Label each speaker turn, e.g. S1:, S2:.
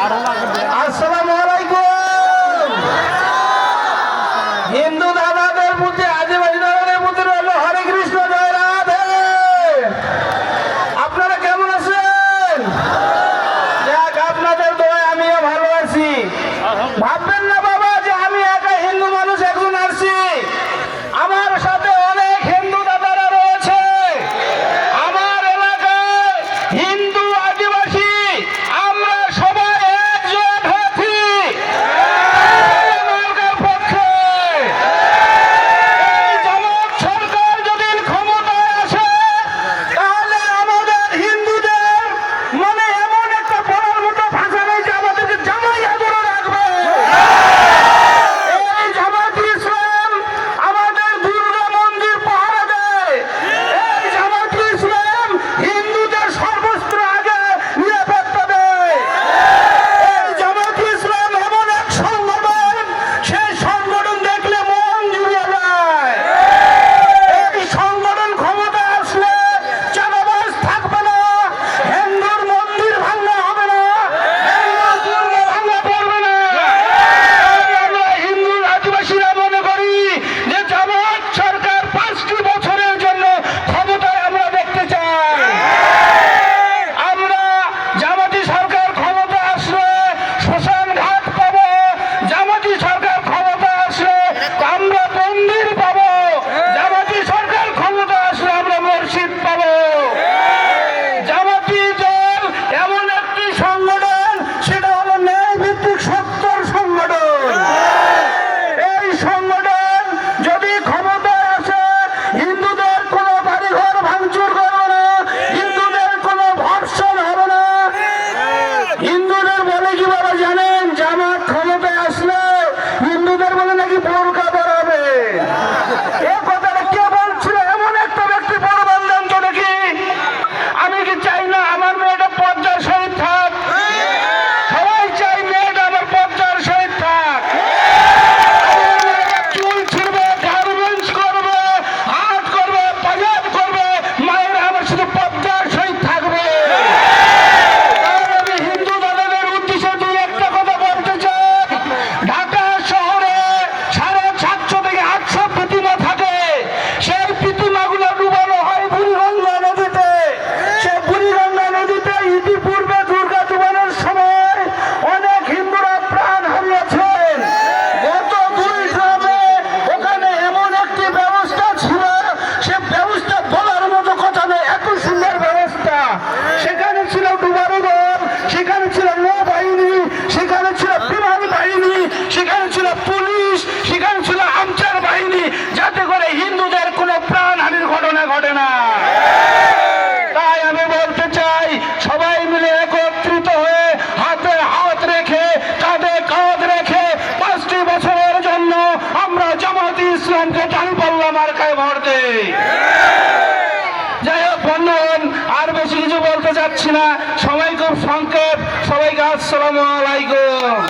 S1: 잘 올라가. আমরা জামাতি ইসলামকে টান বললাম আর ভর ভারতে যাই হোক বন্ধন আর বেশি কিছু বলতে চাচ্ছি না। সবাই খুব সংক্ষেপ। সবাইকে আসসালাম আলাইকুম।